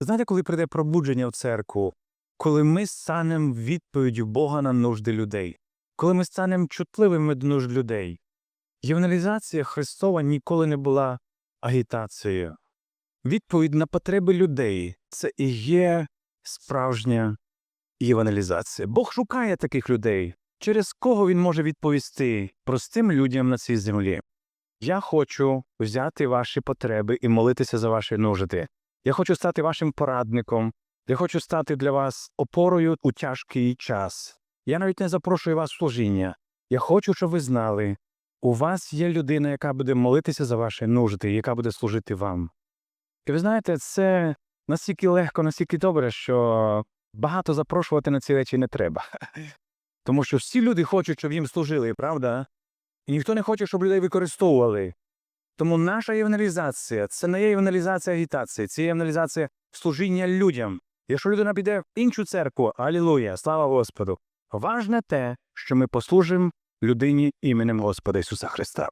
Знаєте, коли прийде пробудження в церкву, коли ми станемо відповіддю Бога на нужди людей, коли ми станемо чутливими до нужд людей. Євангелізація Христова ніколи не була агітацією. Відповідь на потреби людей це і є справжня євангелізація. Бог шукає таких людей, через кого він може відповісти простим людям на цій землі. Я хочу взяти ваші потреби і молитися за ваші нужди. Я хочу стати вашим порадником. Я хочу стати для вас опорою у тяжкий час. Я навіть не запрошую вас в служіння. Я хочу, щоб ви знали, у вас є людина, яка буде молитися за ваші нужди, яка буде служити вам. І ви знаєте, це настільки легко, настільки добре, що багато запрошувати на ці речі не треба. Тому що всі люди хочуть, щоб їм служили, правда? І ніхто не хоче, щоб людей використовували. Тому наша євангелізація це не є євангелізація агітації, це є євангелізація служіння людям. Якщо людина піде в іншу церкву, алілуя, слава Господу. Важне те, що ми послужимо людині іменем Господа Ісуса Христа.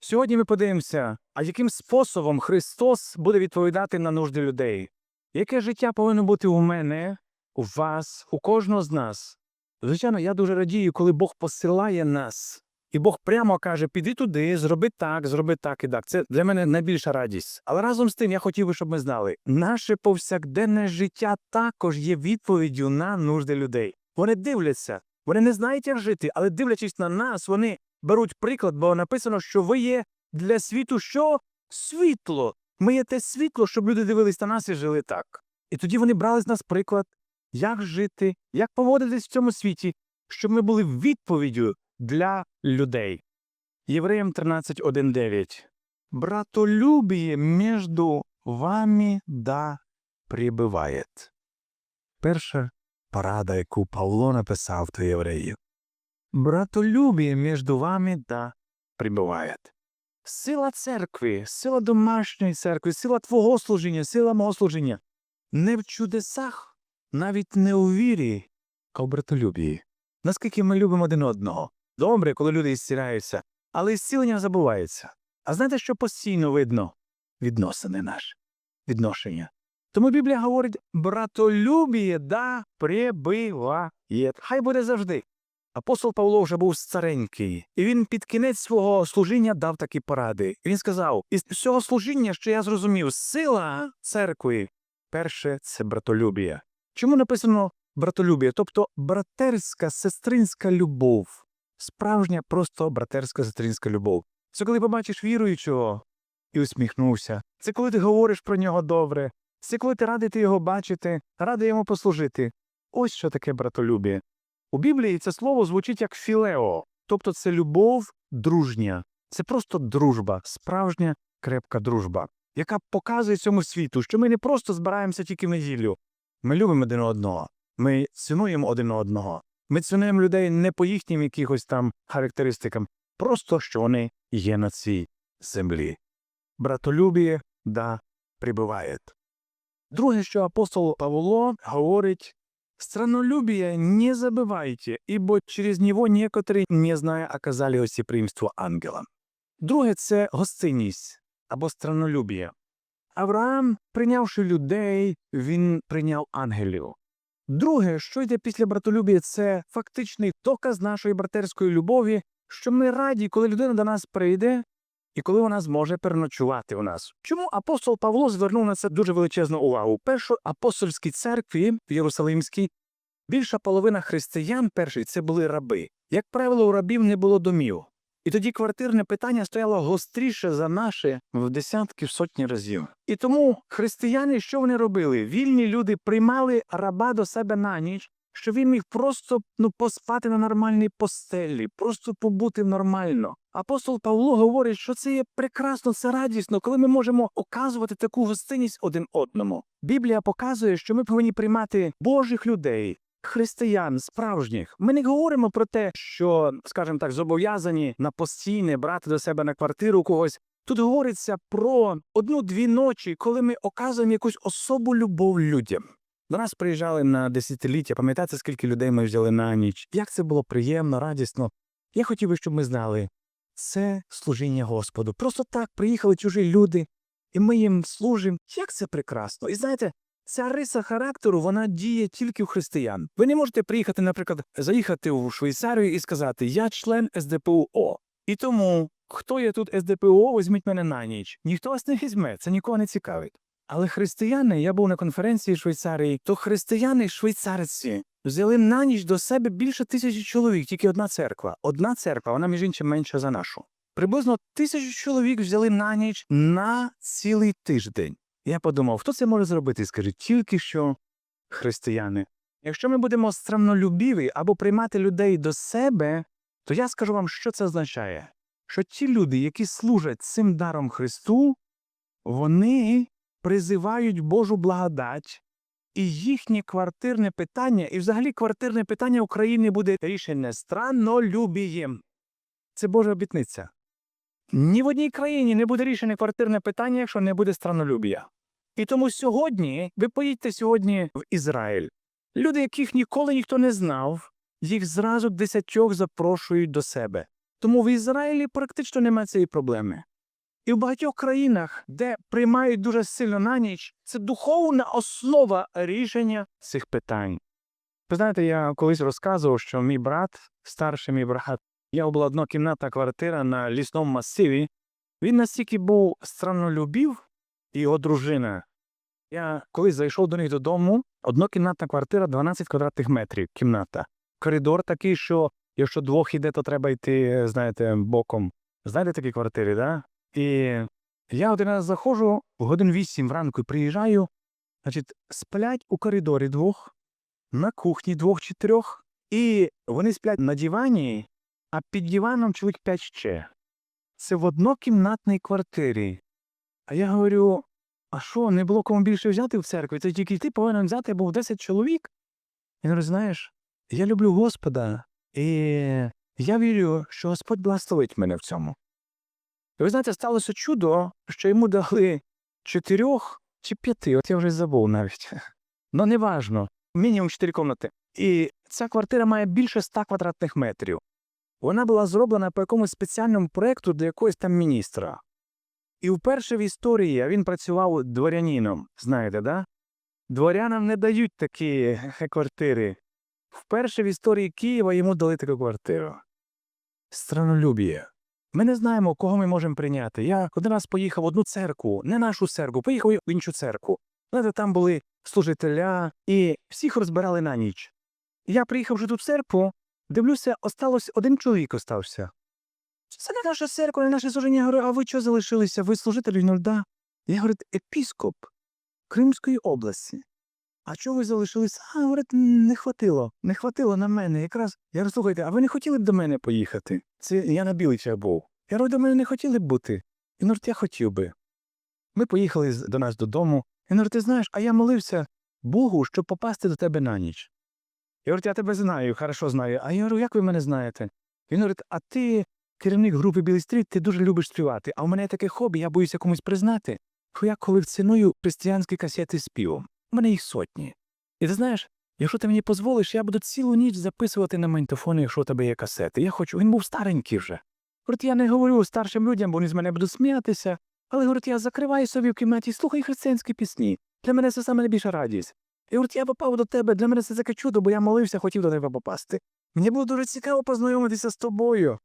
Сьогодні ми подивимося, а яким способом Христос буде відповідати на нужди людей. Яке життя повинно бути у мене, у вас, у кожного з нас? Звичайно, я дуже радію, коли Бог посилає нас, і Бог прямо каже: піди туди, зроби так, зроби так і так. Це для мене найбільша радість. Але разом з тим я хотів би, щоб ми знали, наше повсякденне життя також є відповіддю на нужди людей. Вони дивляться, вони не знають, як жити, але дивлячись на нас, вони беруть приклад, бо написано, що ви є для світу що? Світло. Ми є те світло, щоб люди дивились на нас і жили так. І тоді вони брали з нас приклад, як жити, як поводитись в цьому світі, щоб ми були відповіддю для людей. Євреям 13.1.9. Братолюбие между вами да прибиває. Перша порада, яку Павло написав до євреїв. Братолюбие між вами да прибиває. Сила церкви, сила домашньої церкви, сила твого служіння, сила мого служіння не в чудесах, навіть не у вірі, а в братолюбії. Наскільки ми любимо один одного. Добре, коли люди ісціляються, але ісцілення забувається. А знаєте, що постійно видно? Відносини наші, відношення. Тому Біблія говорить, братолюбіє да прибиває. Хай буде завжди. Апостол Павло вже був старенький, і він під кінець свого служіння дав такі поради. І він сказав: із всього служіння, що я зрозумів, сила церкви перше це братолюбія. Чому написано братолюбія? Тобто братерська, сестринська любов, справжня просто братерська сестринська любов. Це коли побачиш віруючого і усміхнувся. Це коли ти говориш про нього добре. Це коли ти радий ти його бачити, радий йому послужити. Ось що таке братолюбіє. У Біблії це слово звучить як філео, тобто це любов дружня. Це просто дружба, справжня крепка дружба, яка показує цьому світу, що ми не просто збираємося тільки в неділю. Ми любимо один одного, ми цінуємо один одного. Ми цінуємо людей не по їхнім якихось там характеристикам, просто що вони є на цій землі. Братолюбіє да прибуває. Друге, що апостол Павло говорить, странолюбие не забывайте, ибо через него некоторые, не зная, оказали гостеприимство ангелам. Друге це гостинність або странолюбіє. Авраам, прийнявши людей, він прийняв ангелів. Друге, що йде після братолюбія, це фактичний доказ нашої братерської любові, що ми раді, коли людина до нас прийде і коли вона зможе переночувати у нас. Чому апостол Павло звернув на це дуже величезну увагу? У першій апостольській церкві в Єрусалимській більша половина християн першої це були раби. Як правило, у рабів не було домів. І тоді квартирне питання стояло гостріше за наше в десятки в сотні разів. І тому християни, що вони робили? Вільні люди приймали раба до себе на ніч, що він міг просто ну, поспати на нормальній постелі, просто побути нормально. Апостол Павло говорить, що це є прекрасно, це радісно, коли ми можемо оказувати таку гостинність один одному. Біблія показує, що ми повинні приймати Божих людей. Християн справжніх, ми не говоримо про те, що, скажімо так, зобов'язані на постійне брати до себе на квартиру когось. Тут говориться про одну-дві ночі, коли ми оказуємо якусь особу любов людям. До нас приїжджали на десятиліття, пам'ятаєте, скільки людей ми взяли на ніч? Як це було приємно, радісно. Я хотів би, щоб ми знали, це служіння Господу. Просто так приїхали чужі люди, і ми їм служимо. Як це прекрасно. І знаєте, Ця риса характеру вона діє тільки в християн. Ви не можете приїхати, наприклад, заїхати у Швейцарію і сказати Я член СДПУО. І тому, хто є тут СДПУО, візьміть мене на ніч. Ніхто вас не візьме, це нікого не цікавить. Але християни, я був на конференції в Швейцарії, то християни швейцарці взяли на ніч до себе більше тисячі чоловік, тільки одна церква. Одна церква, вона між іншим менша за нашу. Приблизно тисячу чоловік взяли на ніч на цілий тиждень. Я подумав, хто це може зробити? Скажіть, тільки що християни. Якщо ми будемо страннолюбіві або приймати людей до себе, то я скажу вам, що це означає. Що ті люди, які служать цим даром Христу, вони призивають Божу благодать, і їхнє квартирне питання, і взагалі квартирне питання України буде рішення страннолюбієм. Це Божа обітниця. Ні в одній країні не буде рішене квартирне питання, якщо не буде страннолюбія. І тому сьогодні ви поїдьте сьогодні в Ізраїль. Люди, яких ніколи ніхто не знав, їх зразу десятьох запрошують до себе. Тому в Ізраїлі практично немає цієї проблеми. І в багатьох країнах, де приймають дуже сильно на ніч, це духовна основа рішення цих питань. Ви знаєте, я колись розказував, що мій брат, старший мій брат, я була однокімнатна квартира на лісному масиві. Він настільки був страннолюбів, і його дружина. Я колись зайшов до них додому, однокімнатна квартира 12 квадратних метрів, кімната. Коридор такий, що якщо двох іде, то треба йти, знаєте, боком. Знаєте такі квартири, да? І я один раз заходжу, в годин вісім вранку приїжджаю, значить, сплять у коридорі двох, на кухні двох чи трьох, і вони сплять на дивані, а під диваном чоловік п'ять ще. Це в однокімнатній квартирі. А я говорю: а що, не було кому більше взяти в церкві? Це тільки ти повинен взяти, був 10 чоловік. Він говорить, знаєш, я люблю Господа, і я вірю, що Господь благословить мене в цьому. І ви знаєте, сталося чудо, що йому дали чотирьох чи п'яти, от я вже забув навіть. Ну, неважно, мінімум чотири кімнати. І ця квартира має більше ста квадратних метрів. Вона була зроблена по якомусь спеціальному проєкту для якогось там міністра. І вперше в історії він працював дворянином, знаєте, да? Дворянам не дають такі квартири. Вперше в історії Києва йому дали таку квартиру. Странолюбіє. Ми не знаємо, кого ми можемо прийняти. Я один раз поїхав в одну церкву, не нашу церкву, поїхав в іншу церкву. Знаєте, там були служителя, і всіх розбирали на ніч. Я приїхав вже тут в церкву, дивлюся, осталось один чоловік остався. Це не наша церква, не наше служення. Я говорю, а ви що залишилися? Ви служитель? Він да. Я говорю, епіскоп Кримської області. А чого ви залишилися? А, говорить, не хватило. Не хватило на мене. Якраз я говорю, слухайте, а ви не хотіли б до мене поїхати? Це я на Біличах був. Я говорю, до мене не хотіли б бути. Він говорить, я хотів би. Ми поїхали до нас додому. Він говорить, ти знаєш, а я молився Богу, щоб попасти до тебе на ніч. Я говорю, я тебе знаю, хорошо знаю. А я говорю, як ви мене знаєте? Він говорить, а ти керівник групи Білий стріт, ти дуже любиш співати. А у мене таке хобі, я боюся комусь признати. що Я колекціоную християнські касети співом. У мене їх сотні. І ти знаєш, якщо ти мені дозволиш, я буду цілу ніч записувати на магнітофони, якщо у тебе є касети. Я хочу, він був старенький вже. Говорить, я не говорю старшим людям, бо вони з мене будуть сміятися. Але говорить, я закриваю собі в кімнаті і слухаю християнські пісні. Для мене це саме найбільша радість. І говорить, я попав до тебе, для мене це таке чудо, бо я молився, хотів до тебе попасти. Мені було дуже цікаво познайомитися з тобою.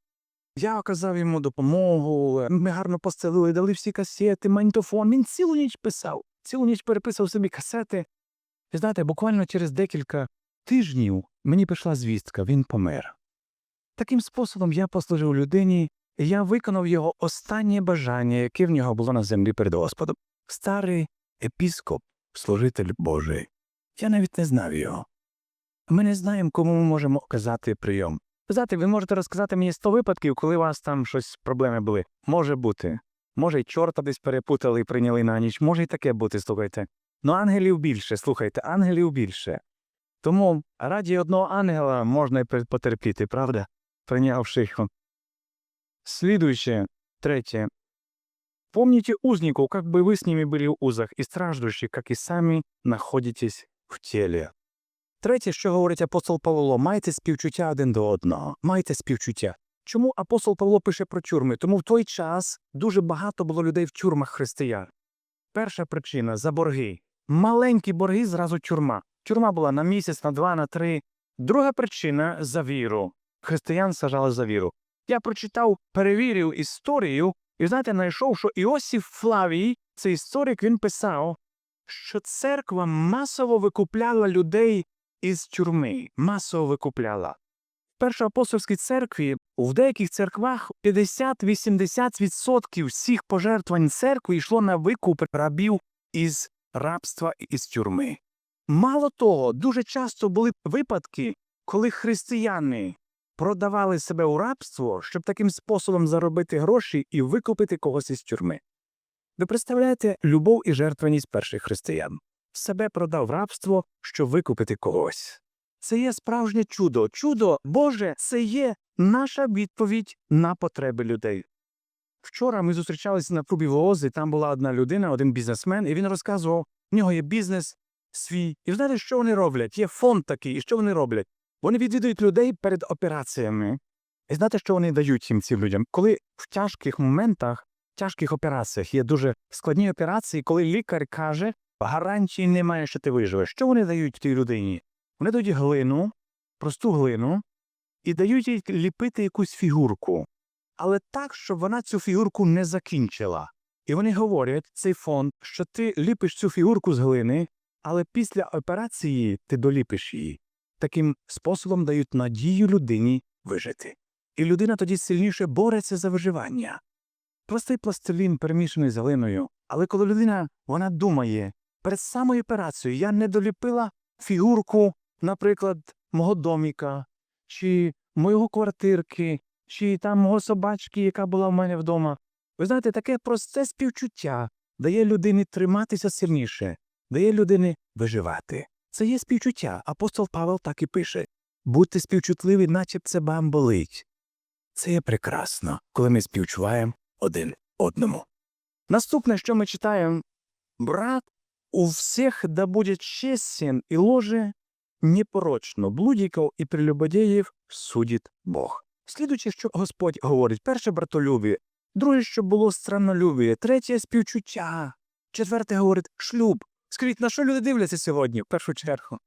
Я оказав йому допомогу, ми гарно постелили, дали всі касети, магнітофон. Він цілу ніч писав, цілу ніч переписував собі касети. І знаєте, буквально через декілька тижнів мені прийшла звістка, він помер. Таким способом я послужив людині, і я виконав його останнє бажання, яке в нього було на землі перед Господом. Старий епіскоп, служитель Божий. Я навіть не знав його. Ми не знаємо, кому ми можемо оказати прийом. Знаєте, ви можете розказати мені 100 випадків, коли у вас там щось проблеми були. Може бути. Може, й чорта десь перепутали і прийняли на ніч, може й таке бути, слухайте. Ну ангелів більше, слухайте, ангелів більше. Тому раді одного ангела можна й пер- потерпіти, правда? Прийнявши його. Слідуюче, третє. Помните узнику, как бы вы с ними были в узах, и страждущих, как и сами находитесь в тілі. Третє, що говорить апостол Павло, майте співчуття один до одного. Майте співчуття. Чому апостол Павло пише про тюрми? Тому в той час дуже багато було людей в тюрмах християн. Перша причина за борги. маленькі борги зразу тюрма. Тюрма була на місяць, на два, на три. Друга причина за віру. Християн сажали за віру. Я прочитав, перевірив історію, і знаєте, знайшов, що Іосиф Флавій, цей історик, він писав, що церква масово викупляла людей із тюрми, масово викупляла. В першоапостольській церкві в деяких церквах 50-80% всіх пожертвувань церкви йшло на викуп рабів із рабства і із тюрми. Мало того, дуже часто були випадки, коли християни продавали себе у рабство, щоб таким способом заробити гроші і викупити когось із тюрми. Ви представляєте любов і жертвеність перших християн? Себе продав рабство, щоб викупити когось. Це є справжнє чудо. Чудо Боже, це є наша відповідь на потреби людей. Вчора ми зустрічалися на клубі Воози, там була одна людина, один бізнесмен, і він розказував, в нього є бізнес свій. І знаєте, що вони роблять? Є фонд такий, і що вони роблять? Вони відвідують людей перед операціями. І знаєте, що вони дають їм цим людям? Коли в тяжких моментах, в тяжких операціях є дуже складні операції, коли лікар каже, гарантії немає, що ти виживеш. Що вони дають тій людині? Вони дають глину, просту глину, і дають їй ліпити якусь фігурку. Але так, щоб вона цю фігурку не закінчила. І вони говорять, цей фонд, що ти ліпиш цю фігурку з глини, але після операції ти доліпиш її. Таким способом дають надію людині вижити. І людина тоді сильніше бореться за виживання. Простий пластилін перемішаний з глиною. Але коли людина вона думає, перед самою операцією я не доліпила фігурку, наприклад, мого доміка, чи моєго квартирки, чи там мого собачки, яка була в мене вдома. Ви знаєте, таке просте співчуття дає людині триматися сильніше, дає людині виживати. Це є співчуття. Апостол Павел так і пише будьте співчутливі, наче це вам болить. Це є прекрасно, коли ми співчуваємо один одному. Наступне, що ми читаємо, брат у всіх да буде честен і ложе непорочно, блудіков і прелюбодеїв судить Бог. Слідуючи, що Господь говорить, перше братолюбі, друге, що було страннолюбіє, третє співчуття, четверте говорить шлюб. Скажіть, на що люди дивляться сьогодні, в першу чергу?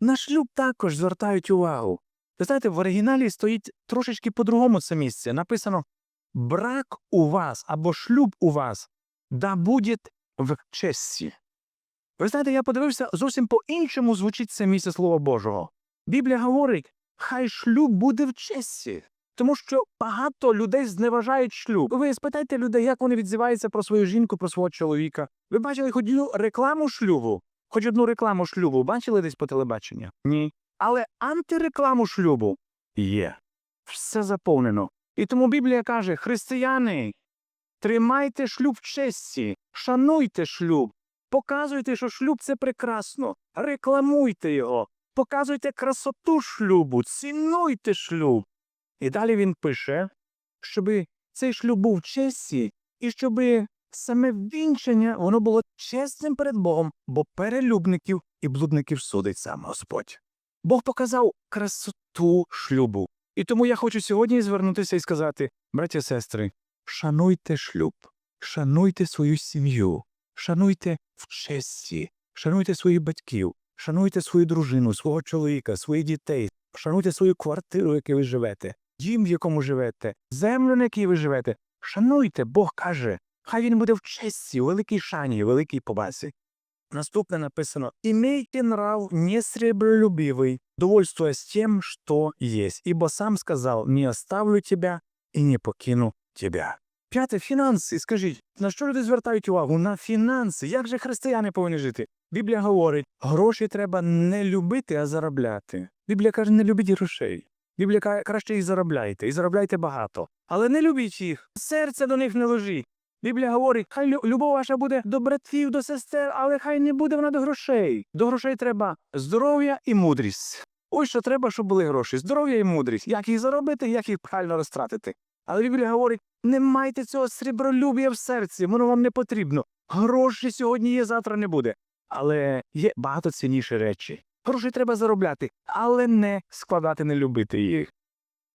На шлюб також звертають увагу. Ви знаєте, в оригіналі стоїть трошечки по-другому це місце. Написано брак у вас або шлюб у вас да буде в честі. Ви знаєте, я подивився, зовсім по-іншому звучить це місце Слова Божого. Біблія говорить, хай шлюб буде в честі. Тому що багато людей зневажають шлюб. Ви спитайте людей, як вони відзиваються про свою жінку, про свого чоловіка. Ви бачили хоч одну рекламу шлюбу? Хоч одну рекламу шлюбу бачили десь по телебаченню? Ні. Але антирекламу шлюбу є. Все заповнено. І тому Біблія каже: християни, тримайте шлюб в честі, шануйте шлюб, показуйте, що шлюб це прекрасно, рекламуйте його, показуйте красоту шлюбу, цінуйте шлюб. І далі він пише, щоб цей шлюб був честі, і щоб саме вінчення воно було чесним перед Богом, бо перелюбників і блудників судить сам Господь. Бог показав красоту шлюбу. І тому я хочу сьогодні звернутися і сказати, браті і сестри, шануйте шлюб, шануйте свою сім'ю, шануйте в честі, шануйте своїх батьків, шануйте свою дружину, свого чоловіка, своїх дітей, шануйте свою квартиру, в якій ви живете, дім, в якому живете, землю, на якій ви живете. Шануйте, Бог каже, хай він буде в честі, великій шані, великій побасі. Наступне написано «Имейте нрав не сребролюбивый, довольствуясь тем, что есть, ибо сам сказал, не оставлю тебя і не покину тебя». П'яте фінанси. Скажіть, на що люди звертають увагу? На фінанси. Як же християни повинні жити? Біблія говорить, гроші треба не любити, а заробляти. Біблія каже, не любіть грошей. Біблія каже, краще їх заробляйте, і заробляйте багато. Але не любіть їх, серце до них не ложіть. Біблія говорить, хай любов ваша буде до братів, до сестер, але хай не буде вона до грошей. До грошей треба здоров'я і мудрість. Ось що треба, щоб були гроші. Здоров'я і мудрість. Як їх заробити, як їх правильно розтратити. Але Біблія говорить, не майте цього срібролюбія в серці, воно вам не потрібно. Гроші сьогодні є, завтра не буде. Але є багато цінніші речі. Гроші треба заробляти, але не складати, не любити їх.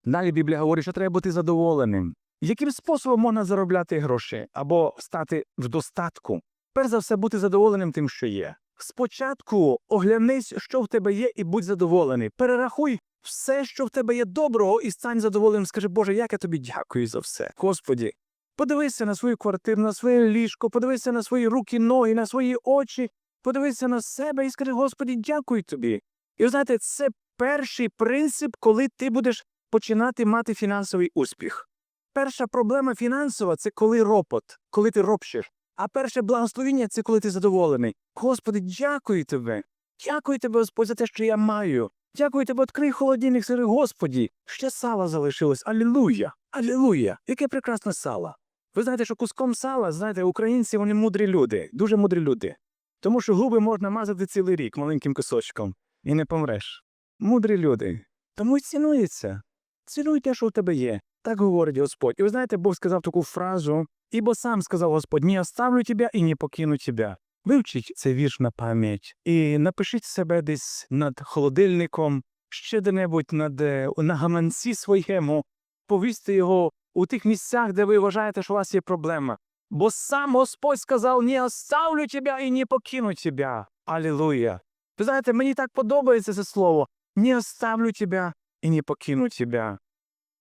Далі Біблія говорить, що треба бути задоволеним. Яким способом можна заробляти гроші або стати в достатку? Перш за все, бути задоволеним тим, що є. Спочатку оглянись, що в тебе є, і будь задоволений. Перерахуй все, що в тебе є доброго, і стань задоволеним. Скажи, Боже, як я тобі дякую за все. Господі, подивися на свою квартиру, на своє ліжко, подивися на свої руки, ноги, на свої очі, подивися на себе і скажи, Господі, дякую тобі. І знаєте, це перший принцип, коли ти будеш починати мати фінансовий успіх. Перша проблема фінансова це коли ропот, коли ти ропщиш. А перше благословіння це коли ти задоволений. Господи, дякую тебе. Дякую тебе, Господь, за те, що я маю. Дякую тебе, відкрий холодильник, сири, Господі. Ще сала залишилось. Алілуя! Алілуя! Яке прекрасне сало. Ви знаєте, що куском сала, знаєте, українці вони мудрі люди, дуже мудрі люди. Тому що губи можна мазати цілий рік маленьким кусочком і не помреш. Мудрі люди. Тому й цінується. Цінуй те, що у тебе є. Так говорить Господь. І ви знаєте, Бог сказав таку фразу, ібо сам сказав Господь, не оставлю тебе і не покину тебе. Вивчіть цей вірш на пам'ять і напишіть себе десь над холодильником, ще де-небудь над е, на гаманці своєму, повісьте його у тих місцях, де ви вважаєте, що у вас є проблема. Бо сам Господь сказав, не оставлю тебе і не покину тебе. Алілуя. Ви знаєте, мені так подобається це слово. Не оставлю тебе і не покину тебе.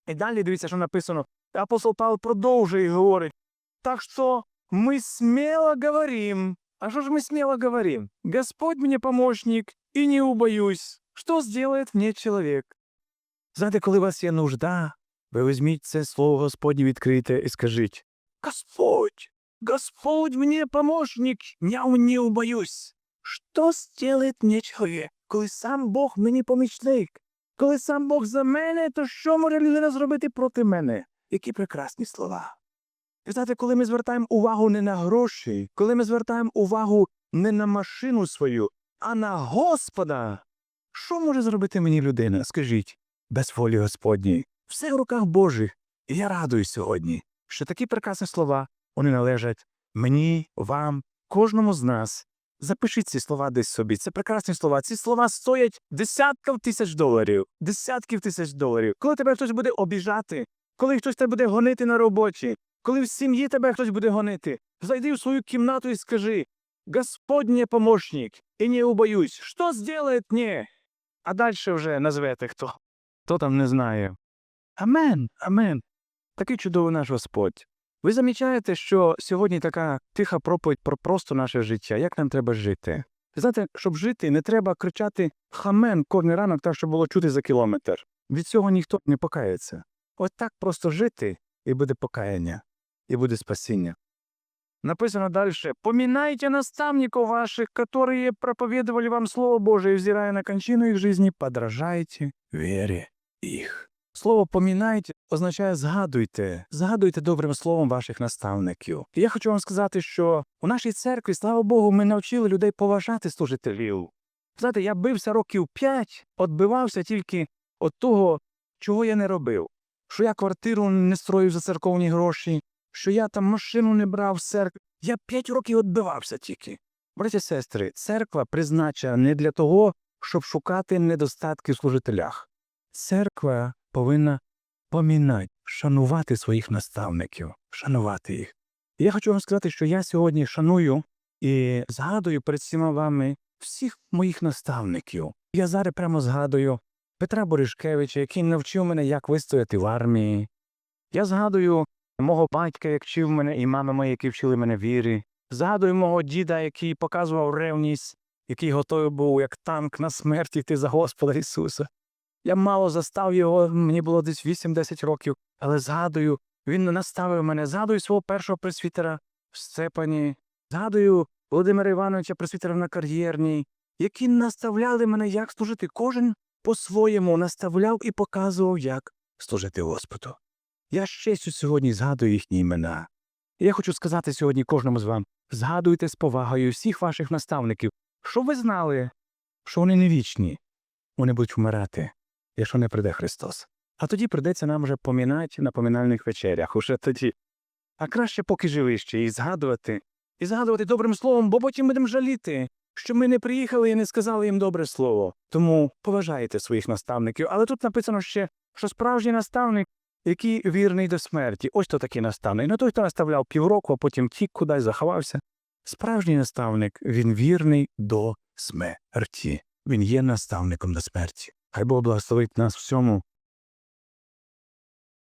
І далі дивіться, що написано. Апостол Павло продовжує і говорить. Так що ми смело говорим. А що ж ми смело говорим? Господь мені помощник і не убоюсь. Що зробить мені чоловік? Знаєте, коли у вас є нужда, ви візьміть це слово Господнє відкрите і скажіть Господь, Господь мені помощник, я не убоюсь. Що зробить мені чоловік, коли сам Бог мені помічник? Коли сам Бог за мене, то що може людина зробити проти мене? Які прекрасні слова. І знаєте, коли ми звертаємо увагу не на гроші, коли ми звертаємо увагу не на машину свою, а на Господа, що може зробити мені людина? Скажіть, без волі Господній. Все в руках Божих. І я радую сьогодні, що такі прекрасні слова вони належать мені, вам, кожному з нас. Запишіть ці слова десь собі. Це прекрасні слова. Ці слова стоять десятків тисяч доларів, десятків тисяч доларів. Коли тебе хтось буде обіжати, коли хтось тебе буде гонити на роботі, коли в сім'ї тебе хтось буде гонити, зайди в свою кімнату і скажи Господнє помощник, і не убоюсь, що зробить мені? А далі вже назвете хто. Хто там не знає. Амен, амен. Такий чудовий наш Господь. Ви замічаєте, що сьогодні така тиха проповідь про просто наше життя, як нам треба жити. Знаєте, щоб жити, не треба кричати хамен кожен ранок так, щоб було чути за кілометр. Від цього ніхто не покається. Ось так просто жити, і буде покаяння, і буде спасіння. Написано далі: «Поминайте наставников ваших, которые проповедовали вам Слово Божие, и, взирая на кончину их жизни, подражайте вірі їх. Слово помінайте означає згадуйте, згадуйте добрим словом ваших наставників. І я хочу вам сказати, що у нашій церкві, слава Богу, ми навчили людей поважати служителів. Знаєте, я бився років п'ять, отбивався тільки від того, чого я не робив. Що я квартиру не строїв за церковні гроші, що я там машину не брав з церкви. Я п'ять років відбивався тільки. Браті сестри, церква призначена не для того, щоб шукати недостатки в служителях. Церква повинна помінати, шанувати своїх наставників, шанувати їх. І я хочу вам сказати, що я сьогодні шаную і згадую перед всіма вами всіх моїх наставників. Я зараз прямо згадую Петра Боришкевича, який навчив мене, як вистояти в армії. Я згадую мого батька, як вчив мене, і мами мої, які вчили мене вірі. Згадую мого діда, який показував ревність, який готовий був як танк на смерть йти за Господа Ісуса. Я мало застав його, мені було десь 8-10 років, але згадую, він наставив мене, згадую свого першого пресвітера в Степані, згадую Володимира Івановича пресвітера на кар'єрній, які наставляли мене, як служити. Кожен по-своєму наставляв і показував, як служити Господу. Я з сьогодні згадую їхні імена. Я хочу сказати сьогодні кожному з вам: згадуйте з повагою всіх ваших наставників, щоб ви знали, що вони не вічні, вони будуть вмирати, якщо не прийде Христос. А тоді прийдеться нам вже помінати на поминальних вечерях, уже тоді. А краще поки живи ще і згадувати, і згадувати добрим словом, бо потім будемо жаліти, що ми не приїхали і не сказали їм добре слово. Тому поважайте своїх наставників. Але тут написано ще, що справжній наставник, який вірний до смерті, ось то такий наставник. Не той, хто наставляв півроку, а потім тік кудись заховався. Справжній наставник, він вірний до смерті. Він є наставником до смерті. Хай Бог благословить нас всьому.